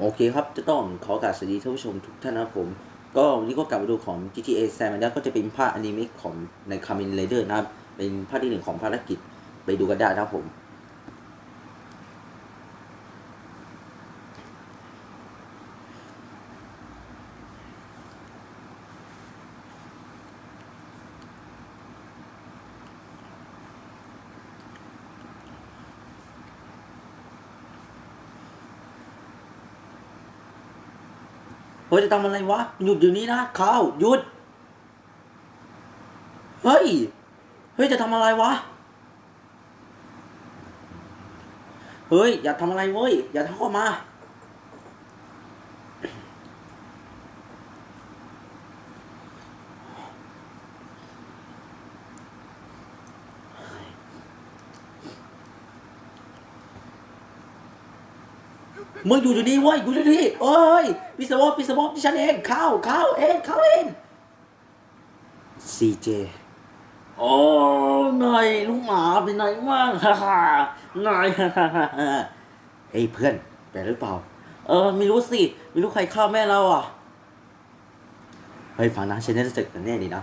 โอเคครับ จะต้องขอกราบสวัสดีท่านผู้ชมทุกท่านนะครับผม ก็วันนี้ก็กลับมาดูของ GTA San Andreas ก็จะเป็นภาคอนิเมะของใน Kamen Rider นะครับ เป็นภาคที่หนึ่งของภารกิจไปดูกันได้นะครับผม ฮ้ยจะทำอะไรวะหยุดอยู่นี้นะข้าวหยุด เฮ้ย เฮ้ยจะทำอะไรวะ เฮ้ย อย่าทำอะไรเว้ย อย่าทำเข้ามา มึงอยู่อยู่นี่เว้ยอยู่อยู่นี่เอ้ยพิศวงพิศวงที่ฉันเองเข้าเข้าเองเข้าเองซีเจโอ้นายลูกหมาเป็นไงบ้างฮ่าฮ่านายฮ่าฮ่าฮ่าฮ่าเฮ้ยเพื่อนเป็นหรือเปล่า เออไม่รู้สิไม่รู้ใครฆ่าแม่เราอะเฮ้ยฟังนะฉันจะสึกกันแน่ดีนะ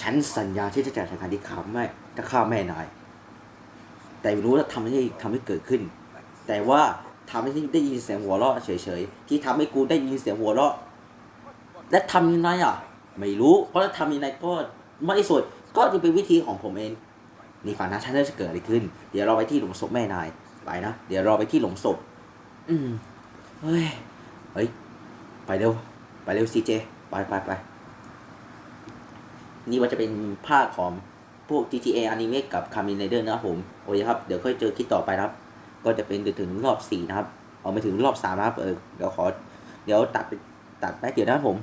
ฉันสัญญาที่จะจ่ายทางการที่ฆ่าแม่จะฆ่าแม่นายแต่ไม่รู้ว่าทำให้ทำให้เกิดขึ้น แต่ว่า ทำให้ได้ยินเสียงหัวเราะเฉยๆ ที่ทำให้กูได้ยินเสียงหัวเราะ และทำยังไงอะ ไม่รู้ เพราะทำยังไงก็ไม่สุด ก็จะเป็นวิธีของผมเอง นี่ฝันนะฉันจะเกิดอะไรขึ้น เดี๋ยวเราไปที่หลุมศพแม่นาย ไปนะ เดี๋ยวเราไปที่หลุมศพ อืม เฮ้ย เฮ้ย ไปเร็ว ไปเร็วซีเจ ไปไปไป นี่ว่าจะเป็นภาคของพวก GTA Anime กับ Kamen Rider นะครับผม โอเคครับ เดี๋ยวค่อยเจอคลิปต่อไปครับ ก็จะเป็นถึงรอบสี่นะครับ เอาไปถึงรอบสามนะครับเออเดี๋ยวขอ เดี๋ยวตัดไปตัดแป๊บเดียวนะครับผม